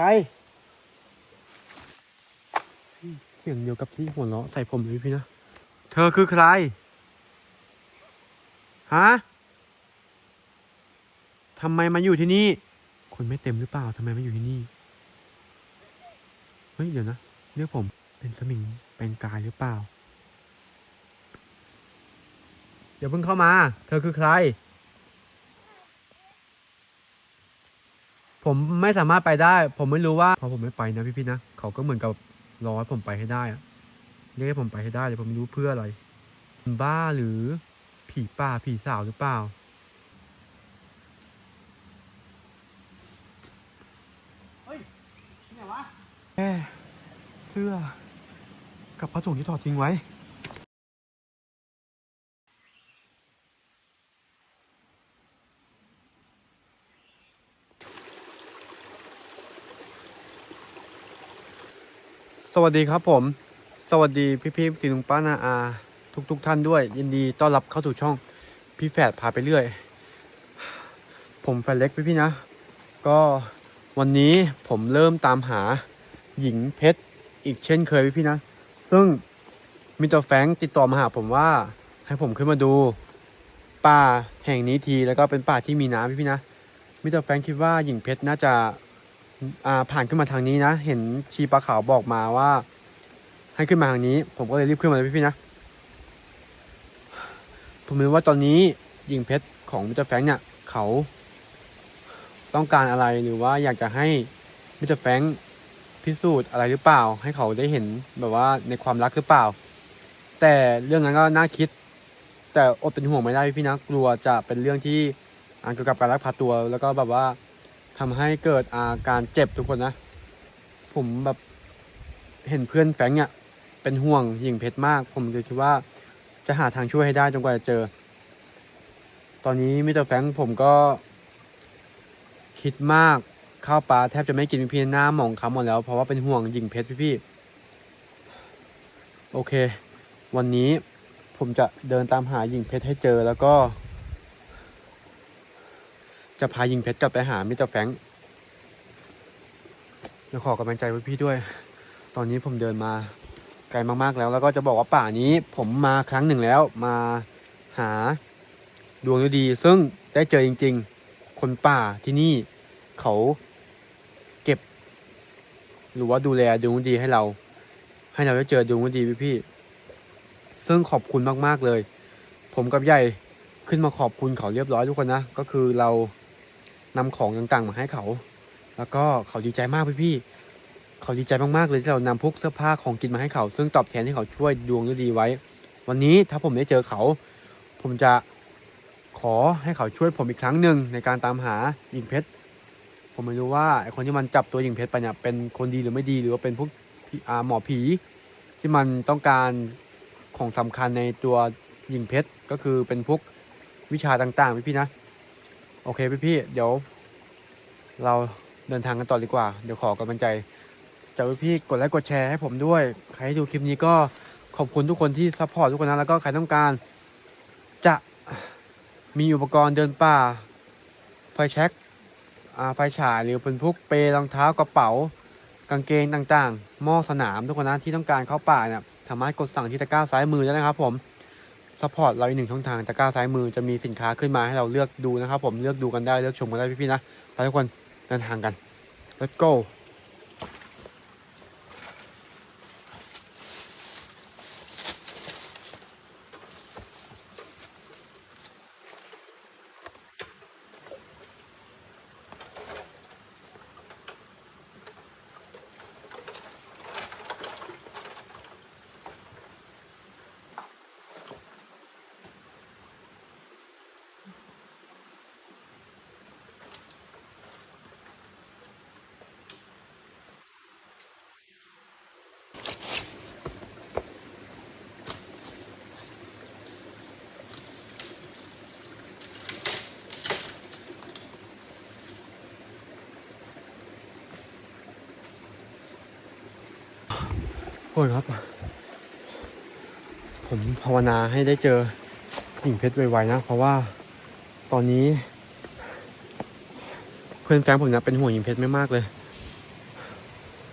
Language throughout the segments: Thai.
ใคร เสียงเดียวกับที่หัวเราะใส่ผมเลยพี่นะ เธอคือใคร ฮะทำไมมาอยู่ที่นี่ คนไม่เต็มหรือเปล่าทำไมมาอยู่ที่นี่ เฮ้ย เดี๋ยวนะ เรียกผมเป็นสมิงเป็นกายหรือเปล่า เดี๋ยวเพิ่งเข้ามา เธอคือใคร ผมไม่สามารถไปได้ ผมไม่รู้ว่าพอผมไม่ไปนะพี่ๆนะเขาก็เหมือนกับรอให้ผมไปให้ได้อะเรียกให้ผมไปให้ได้แต่ผมไม่รู้เพื่ออะไรบ้าหรือผีป่าผีสาวหรือเปล่าเฮ้ยที่ไหนวะแค่เสื้อกับผ้าถุงที่ถอดทิ้งไว้ วัสดีครับผม สวัสดีพี่พี่ๆสีลุงป้านาอา ทุกทุกท่านด้วย ยินดีต้อนรับเข้าสู่ช่องพี่แฝดพาไปเรื่อย ผมแฟนเล็กพี่พี่นะ ก็วันนี้ผมเริ่มตามหาหญิงเพชรอีกเช่นเคยพี่พี่นะ ซึ่งมิสเตอร์แฟงติดต่อมาหาผมว่าให้ผมขึ้นมาดูป่าแห่งนี้ทีแล้วก็เป็นป่าที่มีน้ำพี่พี่นะมิสเตอร์แฟงคิดว่าหญิงเพชรน่าจะ ผ่านขึ้นมาทางนี้นะ เห็นชีปลาขาวบอกมาว่า ให้ขึ้นมาทางนี้ ผมก็เลยรีบขึ้นมาเลยพี่ๆนะ ผมรู้ว่าตอนนี้หญิงเพชรของมิสเตอร์แฟงเนี่ย เขาต้องการอะไรหรือว่าอยากจะให้มิสเตอร์แฟงพิสูจน์อะไรหรือเปล่า ให้เขาได้เห็นแบบว่าในความรักหรือเปล่า แต่เรื่องนั้นก็น่าคิด แต่อดเป็นห่วงไม่ได้พี่นะกลัวจะเป็นเรื่องที่อ่าเกี่ยวกับการลักพาตัวแล้วก็แบบว่า ทำให้เกิดอาการเจ็บทุกคนนะ ผมแบบเห็นเพื่อนแฟงเนี่ยเป็นห่วงหญิงเพชรมาก ผมเลยคิดว่าจะหาทางช่วยให้ได้จนกว่าจะเจอ ตอนนี้มิสเตอร์แฟงผมก็ คิดมากข้าวปลาแทบจะไม่กินพี่ๆหน้าหมองคำหมดแล้ว เพราะว่าเป็นห่วงหญิงเพชรพี่ๆโอเค วันนี้ผมจะเดินตามหาหญิงเพชรให้เจอแล้วก็ จะพายิงเพชรกลับไปหามิสเตอร์แฟงค์เดี๋ยวขอกำลังใจไว้พี่ด้วย ตอนนี้ผมเดินมาไกลมากๆแล้ว แล้วก็จะบอกว่าป่านี้ผมมาครั้งหนึ่งแล้ว มาหาดวงฤดี ซึ่งได้เจอจริง ๆ คนป่าที่นี่เขาเก็บ หรือว่าดูแลดวงฤดีให้เรา ให้เราได้เจอดวงฤดีพี่ๆซึ่งขอบคุณมากๆเลย ผมกับใหญ่ขึ้นมาขอบคุณเขาเรียบร้อยทุกคนนะ ก็คือเรา นำของต่างๆมาให้เขา แล้วก็เขาดีใจมากพี่พี่ๆเขาดีใจมากๆเลยที่เรานำพวกเสื้อผ้าของกินมาให้เขา ซึ่งตอบแทนที่เขาช่วยดวงฤดีไว้ วันนี้ถ้าผมได้เจอเขา ผมจะขอให้เขาช่วยผมอีกครั้งหนึ่งในการตามหาหญิงเพชรผมไม่รู้ว่าไอคนที่มันจับตัวหญิงเพชรไปเนี่ยเป็นคนดีหรือไม่ดีหรือว่าเป็นพวกพี่อาหมอผี ที่มันต้องการของสำคัญในตัวหญิงเพชรก็คือเป็นพวกวิชาต่างๆพี่พี่ๆนะ โอเคพี่พี่เดี๋ยว เราเดินทางกันต่อดีกว่า เดี๋ยวขอกำลังใจจากพี่พี่กดไลค์กดแชร์ให้ผมด้วย ใครดูคลิปนี้ก็ขอบคุณทุกคนที่ซัพพอร์ตทุกคนนะแล้วก็ใครต้องการ จะมีอุปกรณ์เดินป่าไฟแช็กไฟฉายหรือเป็นพวกเปรองเท้ากระเป๋า กางเกงต่างๆหม้อสนามทุกคนนะที่ต้องการเข้าป่าเนี่ยสามารถกดสั่งที่ตะกร้าซ้ายมือได้นะครับผม ซัพพอร์ตเราอีกหนึ่งช่องทางตะกร้าซ้ายมือจะมีสินค้าขึ้นมาให้เราเลือกดูนะครับผมเลือกดูกันได้เลือกชมกันได้พี่ๆนะไปทุกคนเดินทางกัน let's go โอ้ยครับ ผมภาวนาให้ได้เจอหญิงเพชรไวๆนะ เพราะว่าตอนนี้ เพื่อนแฟนผมเนี่ยเป็นห่วงหญิงเพชรไม่มากเลย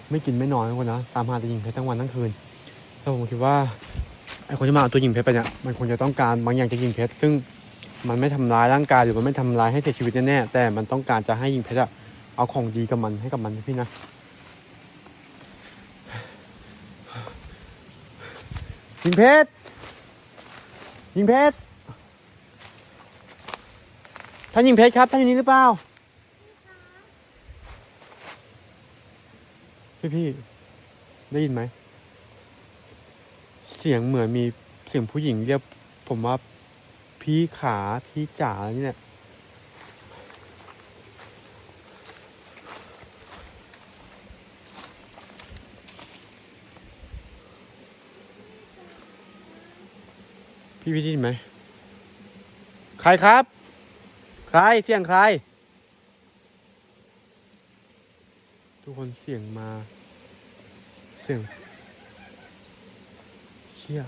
ไม่กินไม่นอนทุกคนนะตามหาตัวหญิงเพชรทั้งวันทั้งคืนแล้วผมคิดว่าไอคนที่มาเอาตัวหญิงเพชรไปเนี่ยมันคงจะต้องการบางอย่างจากหญิงเพชรซึ่งมันไม่ทำร้ายร่างกายหรือมันไม่ทำร้ายให้เสียชีวิตแน่ๆแต่มันต้องการจะให้หญิงเพชรอะเอาของดีกับมันให้กับมันนะพี่นะ หญิงเพชรหญิงเพชรท่านหญิงเพชรครับท่านอยู่นี่หรือเปล่าพี่พี่ได้ยินไหม เสียงเหมือนมีเสียงผู้หญิงเรียกผมว่าพี่ขาพี่จ๋าอะไรนี่แพี่พี่ได้ยินไหม ใครครับ ใครเสียงใคร ทุกคนเสียงมา เสียงเชี่ย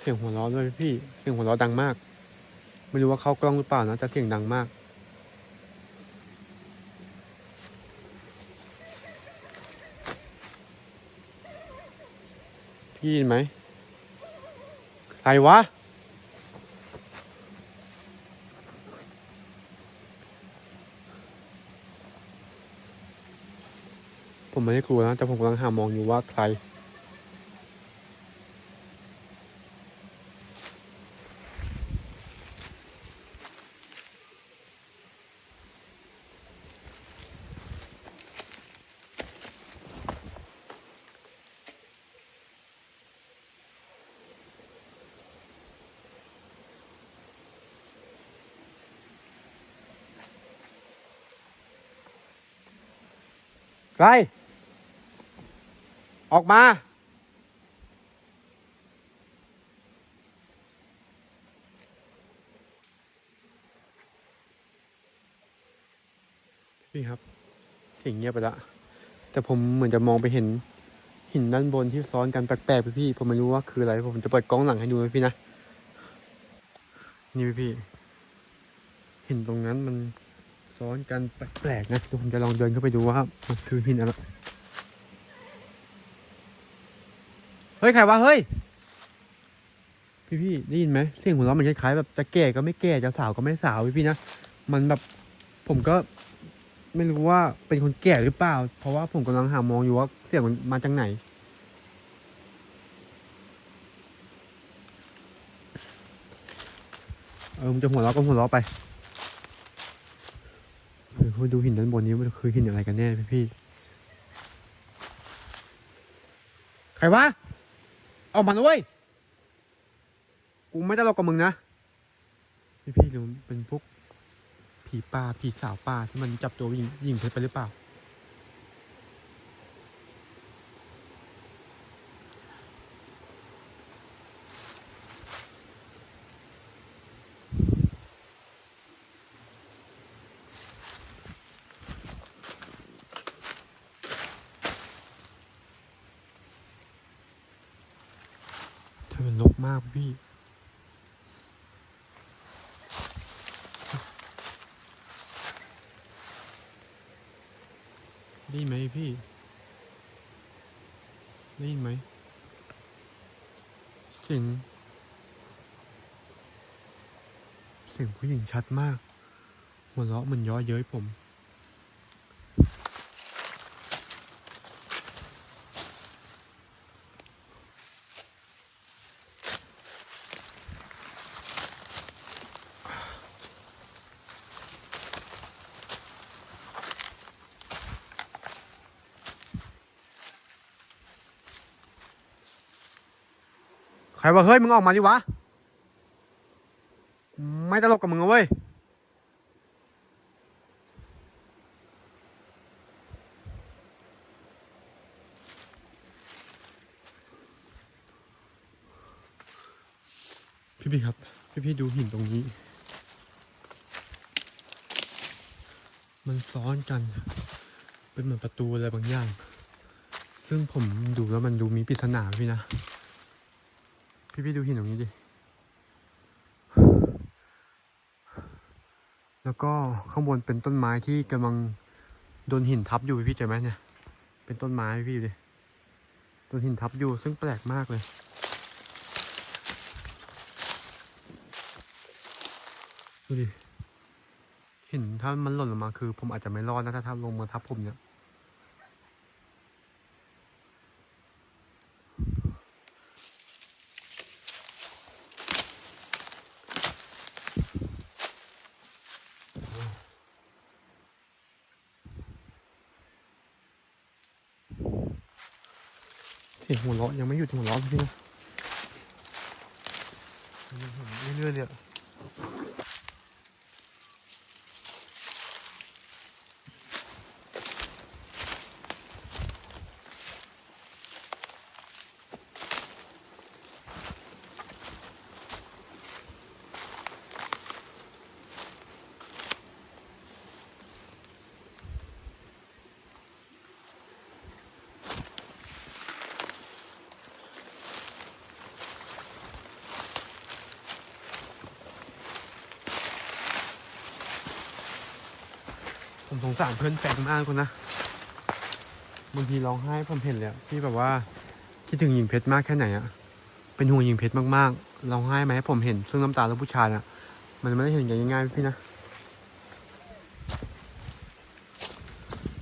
เสียงหัวเราะด้วยพี่ เสียงหัวเราะดังมาก ไม่รู้ว่าเข้ากล้องหรือเปล่านะแต่เสียงดังมาก พี่ได้ยินไหมใครวะ ผมไม่ได้กลัวนะ แต่ผมกำลังหามองอยู่ว่าใคร ใคร ออกมา พี่ครับเสียงเงียบไปละ แต่ผมเหมือนจะมองไปเห็นหินด้านบนที่ซ้อนกันแปลกๆพี่พี่ผมไม่รู้ว่าคืออะไร ผมจะเปิดกล้องหลังให้ดูนะพี่นะ นี่พี่พี่หินตรงนั้นมัน ซ้อนกันแปลกๆนะเดี๋ยวผมจะลองเดินเข้าไปดูว่ามันคือหินอะไรเฮ้ยใครวะเฮ้ยพี่พี่ได้ยินไหมเสียงหัวเราะมันคล้ายๆแบบจะแก่ก็ไม่แก่จะสาวก็ไม่สาวพี่พี่นะมันแบบผมก็ไม่รู้ว่าเป็นคนแก่หรือเปล่า เพราะว่าผมกำลังหามองอยู่ว่าเสียงมันมาจากไหน เออมันจะหัวเราะก็หัวเราะไป มาดูหินด้านบนนี้มันคือหินอะไรกันแน่พี่พี่ใครวะออกมาด้วยกูไม่ตลกกับมึงนะพี่พี่หรือเป็นพวกผีป่าผีสาวป่าที่มันจับตัวยิงยิงเพชรไปหรือเปล่า ถ้ามันลกมากพี่ ได้ยินไหมพี่ ได้ยินไหมเสียง เสียงผู้หญิงชัดมาก หัวเราะเหมันย้อเย้ยผม ว่าเฮ้ยมึงออกมาดิวะ ไม่ตลกกับมึงเว้ย พี่พี่ครับ พี่พี่ดูหินตรงนี้ มันซ้อนกัน เป็นเหมือนประตูอะไรบางอย่าง ซึ่งผมดูแล้วมันดูมีปริศนาพี่นะ พี่พี่ดูหินตรงนี้ดิ แล้วก็ข้างบนเป็นต้นไม้ที่กำลังโดนหินทับอยู่พี่เจอไหมเนี่ย เป็นต้นไม้พี่ดูดิ โดนหินทับอยู่ซึ่งแปลกมากเลยดูดิหินถ้ามันหล่นลงมาคือ ผมอาจจะไม่รอดนะถ้าถ้าลงมาทับผมเนี่ย หัวเราะยังไม่หยุดหัวเราะพี่นะยังหัวเราะเรื่อยๆเลย ผมสงสารเพื่อนแฟนมากคนนะบางทีร้องไห้ผมเห็นเลยที่แบบว่าคิดถึงหญิงเพชรมากแค่ไหนอะเป็นห่วงหญิงเพชรมากๆร้องไห้มาให้ผมเห็นซึ่งน้ำตาลูกผู้ชายอะมันไม่ได้เห็นอย่างง่ายๆพี่นะ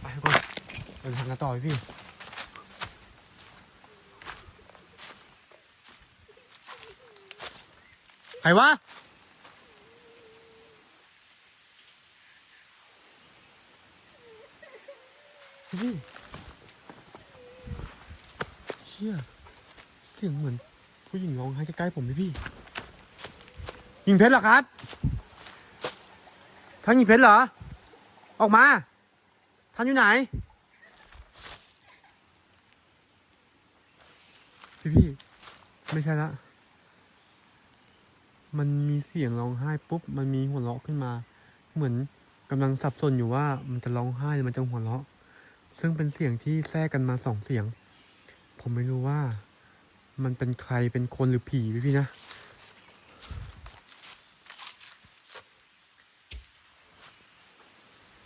ไปทุกคนเดินทางกันต่อพี่ใครวะ พี่เชี่ยเสียงเหมือน ผู้หญิงร้องไห้ใกล้ๆผมเลยพี่หญิงเพชรเหรอครับท่านหญิงเพชรเหรอ ออกมาท่านอยู่ไหน พี่พี่ไม่ใช่ละมันมีเสียงร้องไห้ปุ๊บ มันมีหัวเราะขึ้นมา เหมือนกำลังสับสนอยู่ว่ามันจะร้องไห้หรือมันจะหัวเราะ ซึ่งเป็นเสียงที่แทรกกันมาสองเสียง ผมไม่รู้ว่ามันเป็นใครเป็นคนหรือผีพี่พี่นะ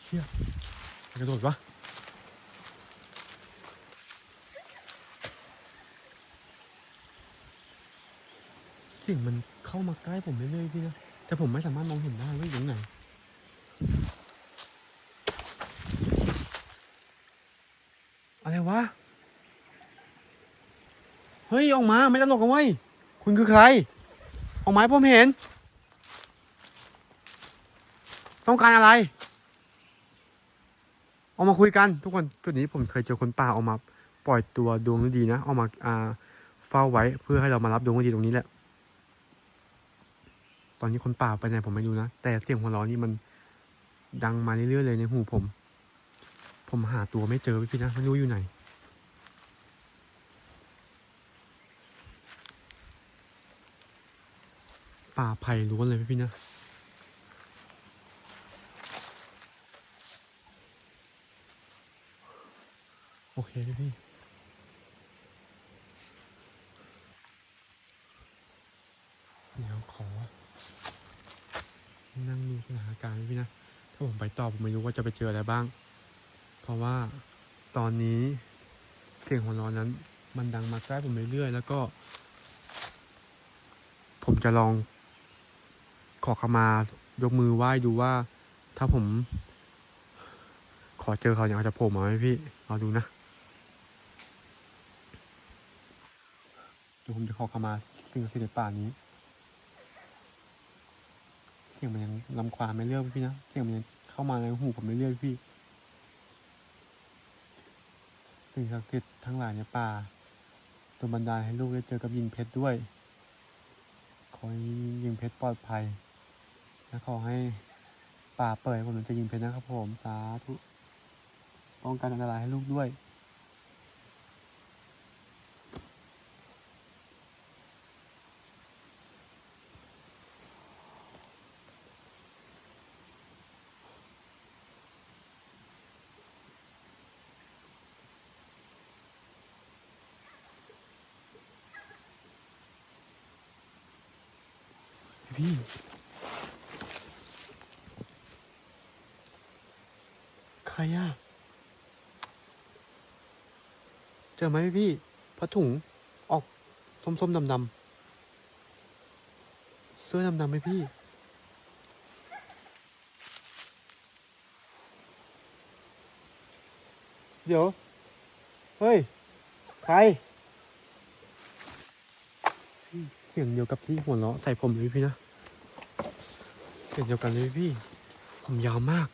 เชี่ยกระโดดวะเสียงมันเข้ามาใกล้ผมเรื่อยๆพี่นะ แต่ผมไม่สามารถมองเห็นได้ว่าอยู่ตรงไหน อะไรวะ เฮ้ย ออกมาไม่ตลกกันเว้ยคุณคือใคร ออกมาผมเห็น ต้องการอะไร ออกมาคุยกัน ทุกคนจุดนี้ผมเคยเจอคนป่าออกมา ปล่อยตัวดวงดีนะออกมาอ่าเฝ้าไว้เพื่อให้เรามารับดวงดีตรงนี้แหละ ตอนนี้คนป่าไปไหนผมไม่รู้นะแต่เสียงหัวเราะนี่มันดังมาเรื่อยๆเลยในหูผม ผมหาตัวไม่เจอพี่นะไม่รู้อยู่ไหน ป่าไผ่ล้วนเลยพี่นะโอเคพี่เดี๋ยวขอ นั่งดูสถานการณ์พี่นะ ถ้าผมไปต่อผมไม่รู้ว่าจะไปเจออะไรบ้าง เพราะว่าตอนนี้เสียงหัวเราะนั้น มันดังมาใกล้ผมเรื่อยๆแล้วก็ ผมจะลอง ขอขมายกมือไหว้ดูว่า ถ้าผม ขอเจอเขาอย่างเขาจะโผล่มาไหมพี่เรอดูนะเดี๋ยวผมจะขอขมาสิ่งศักดิ์สิทธิ์ในป่านี้เสียงมันยังลำควาไม่เลือกพี่นะเสียงมันยังเข้ามาในหูผมไม่เลือกพี่สิ่งศักดิ์สิทธิ์ทั้งหลายในป่าตัวบันดาลให้ลูกได้เจอกับหญิงเพชรด้วย ขอให้หญิงเพชรปลอดภัย และขอให้ป่าเปิดผมจะยิงเพชรนะครับผม สาธุป้องกันอันตรายให้ลูกด้วยพี่ ใค รอะอไหมพี่ผ้าถุงออกส้มๆดำๆเสื้อดำๆไหมพี่ เดี๋ยว เฮ้ย ใคร พี่เสียงเดียวกับที่หัวเราะใส่ผมเลยพี่นะ เสียงเดียวกันเลยพี่ ผมยาวมาก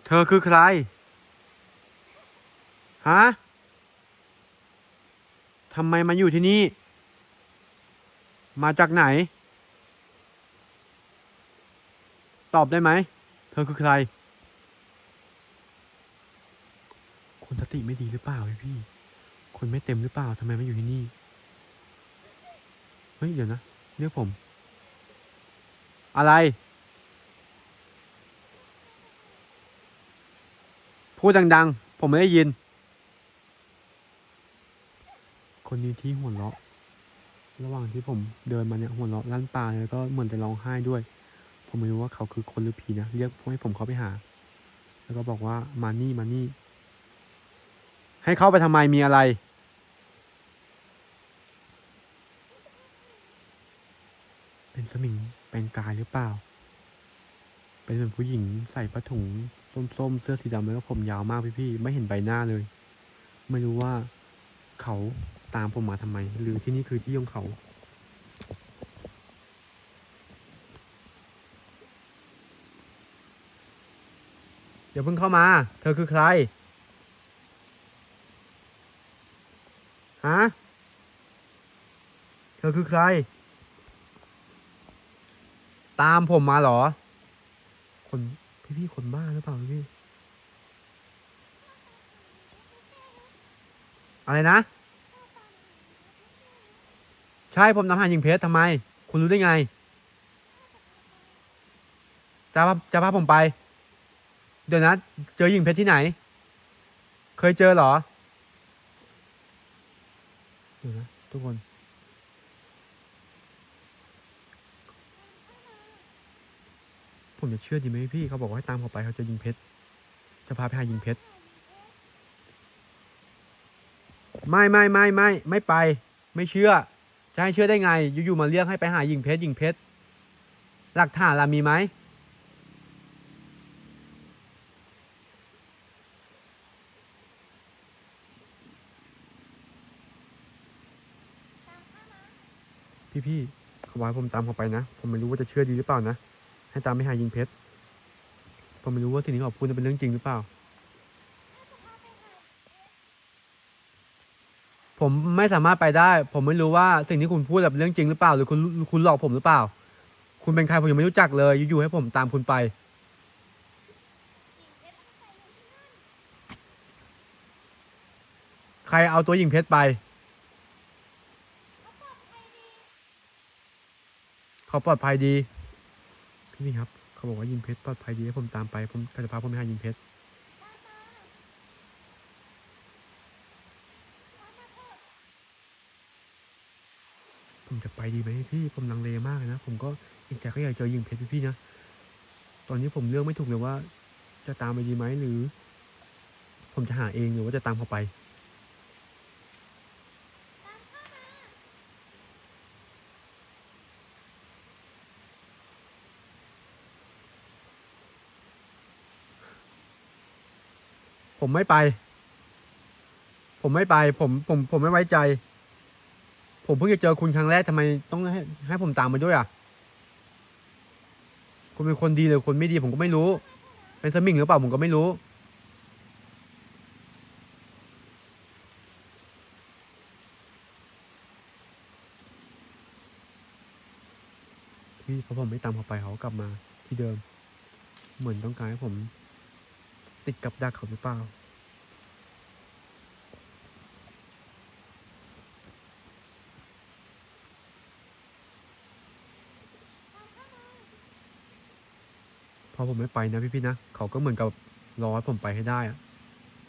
เธอคือใคร ฮะ ทำไมมาอยู่ที่นี่ มาจากไหน ตอบได้ไหม เธอคือใคร คนสติไม่ดีหรือเปล่าพี่พี่คนไม่เต็มหรือเปล่าทำไมมาอยู่ที่นี่ เฮ้ย เดี๋ยวนะ เรียกผม อะไร พูดดังๆ ผมไม่ได้ยิน คนนี้ที่หัวเราะ ระหว่างที่ผมเดินมาเนี่ยหัวเราะลั่นป่าแล้วก็เหมือนจะร้องไห้ด้วย ผมไม่รู้ว่าเขาคือคนหรือผีนะ เรียกให้ผมเขาไปหา แล้วก็บอกว่ามานี่มานี่ ให้เข้าไปทำไมมีอะไรเป็นสมิงแปลงกายหรือเปล่า เป็นเหมือนผู้หญิงใส่ผ้าถุง ส้มๆ เสื้อสีดำแล้วก็ผมยาวมากพี่ๆ ไม่เห็นใบหน้าเลย ไม่รู้ว่าเขาตามผมมาทำไม หรือที่นี่คือที่ของเขา เดี๋ยวเพิ่งเข้ามา เธอคือใคร ฮะ เธอคือใคร ตามผมมาเหรอ คน พี่พี่คนบ้าหรือเปล่าพี่อะไรนะ ใช่ผมนำหายิงเพชรทำไม คุณรู้ได้ไงจะพาจะพาผมไป เดี๋ยวนะ เจอยิงเพชรที่ไหน เคยเจอเหรอเดี๋ยวนะทุกคน ผมจะเชื่อดีไหมพี่เขาบอกว่าให้ตามเขาไปเขาจะยิงเพชรจะพาไปหายิงเพชรไม่ไม่ไม่ไม่ไม่ไป ไม่เชื่อ จะให้เชื่อได้ไง อยู่ๆมาเรียกให้ไปหายิงเพชรยิงเพชรหลักฐานล่ะมีไหมพี่พี่เขาบอกให้ผมตามเขาไปนะ ผมไม่รู้ว่าจะเชื่อดีหรือเปล่านะ ให้ตามไปหายิงเพชรผมไม่รู้ว่าสิ่งที่เขาพูดจะเป็นเรื่องจริงหรือเปล่า ผมไม่สามารถไปได้ ผมไม่รู้ว่าสิ่งที่คุณพูดแบบเรื่องจริงหรือเปล่า หรือคุณคุณหลอกผมหรือเปล่า คุณเป็นใครผมยังไม่รู้จักเลย อยู่ๆให้ผมตามคุณไป ใครเอาตัวหญิงเพชรไป เขาปลอดภัยดี นี่ครับ เขาบอกว่ายิงเพชรปลอดภัยดีให้ผมตามไป ผมก็จะพาผมไปหายิงเพชรผมจะไปดีไหมพี่ผมลังเลมากเลยนะ ผมก็อีกใจก็อยากเจอยิงเพชรพี่ๆนะ ตอนนี้ผมเลือกไม่ถูกเลยว่า จะตามไปดีไหมหรือ ผมจะหาเองหรือว่าจะตามเขาไป ผมไม่ไป ผมไม่ไป ผมผมผมไม่ไว้ใจ ผมเพิ่งจะเจอคุณครั้งแรกทำไมต้องให้ให้ผมตามมาด้วยอะ คุณเป็นคนดีหรือคนไม่ดีผมก็ไม่รู้ เป็นสมิงหรือเปล่าผมก็ไม่รู้ พี่เพราผมไม่ตามเขาไปเขากลับมาที่เดิม เหมือนต้องการให้ผม ติดกับดักเขาหรือเปล่า พอผมไม่ไปนะพี่ๆนะ เขาก็เหมือนกับรอให้ผมไปให้ได้อะ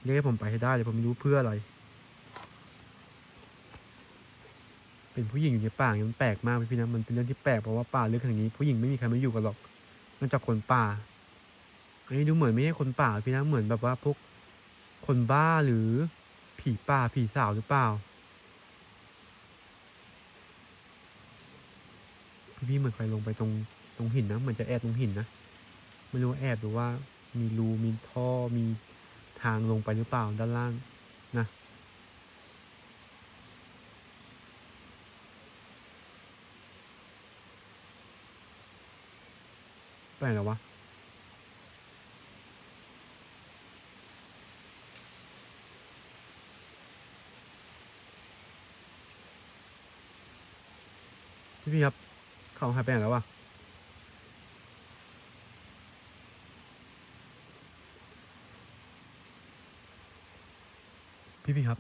เรียกให้ผมไปให้ได้เลยผมไม่รู้เพื่ออะไร เป็นผู้หญิงอยู่ในป่าอย่างนี้มันแปลกมากพี่ๆนะ มันเป็นเรื่องที่แปลกเพราะว่าป่าลึกอย่างนี้ ผู้หญิงไม่มีใครมาอยู่กันหรอกนอกจากคนป่า อันนี้ดูเหมือนไม่ใช่คนป่าพี่นะเหมือนแบบว่าพวกคนบ้าหรือผีป่าผีสาวหรือเปล่า พี่พี่เหมือนใครลงไปตรงตรงหินนะเหมือนจะแอบตรงหินนะไม่รู้ว่าแอบหรือว่ามีรูมีท่อมีทางลงไปหรือเปล่าด้านล่างนะไปแล้ววะ พี่พี่ครับ เขาหายไปไหนแล้ววะพี่พี่ครับ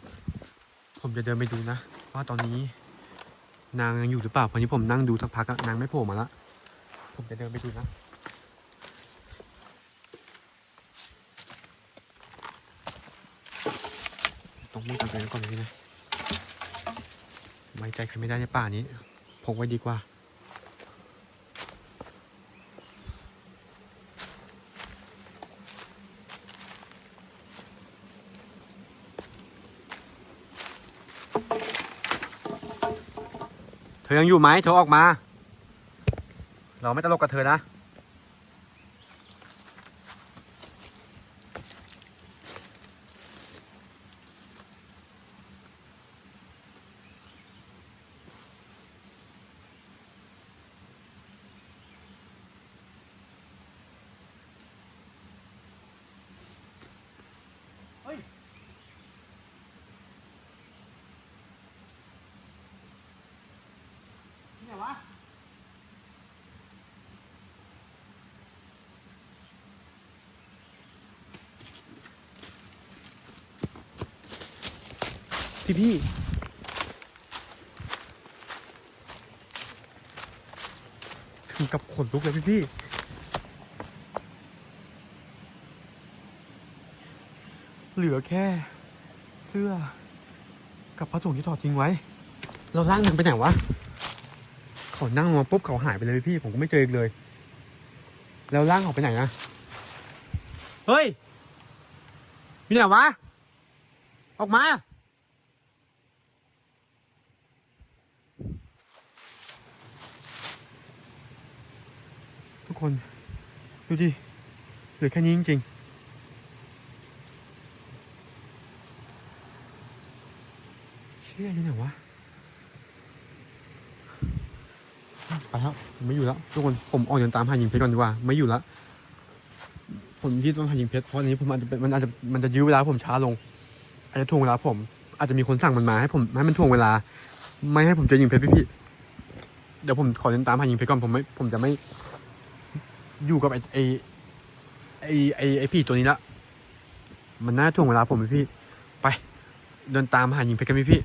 ผมจะเดินไปดูนะ ว่าตอนนี้ นางยังอยู่หรือเปล่าพราะนี้ผมนั่งดูสักพักอะนางไม่โผล่มาละผมจะเดินไปดูนะต้องมุ่งตามใจก่อนเลยพี่นะไว้ใจใครไม่ได้ในป่านี้ พกไว้ดีกว่า เธอยังอยู่ไหมเธอออกมา เราไม่ตลกกับเธอนะ พี่พี่ ถึงกับขนลุกเลยพี่พี่เหลือแค่ เสื้อ กับผ้าถุงที่ถอดทิ้งไว้ เราล่างมันไปไหนวะเขานั่งลงมาปุ๊บเขาหายไปเลยพี่ ผมก็ไม่เจออีกเลย แล้วร่างเขาไปไหนนะเฮ้ยมีไหนวะ ออกมา คน ดูดิ เหลือแค่นี้จริงๆ เชี่ยอยู่ไหนวะ ไปแล้วไม่อยู่แล้ว ทุกคน ผมออกเดินตามหาหญิงเพชรก่อนดีกว่า ไม่อยู่แล้ว ผมที่ต้องหาหญิงเพชร เพราะอันนี้ผมอาจจะมันอาจจะมันจะยื้อเวลาผมช้าลง อาจจะถ่วงเวลาผม อาจจะมีคนสั่งมันมาให้ผมให้มันถ่วงเวลา ไม่ให้ผมเจอหญิงเพชรพี่ๆเดี๋ยวผมขอเดินตามหาหญิงเพชรก่อนผมไม่ผมจะไม่ อยู่กับไอ้ไอ้ไอ้ไอ้ไอ้พี่ตัวนี้ละ มันน่าถ่วงเวลาผมพี่ ไป เดินตามหาหญิงเพชรกันพี่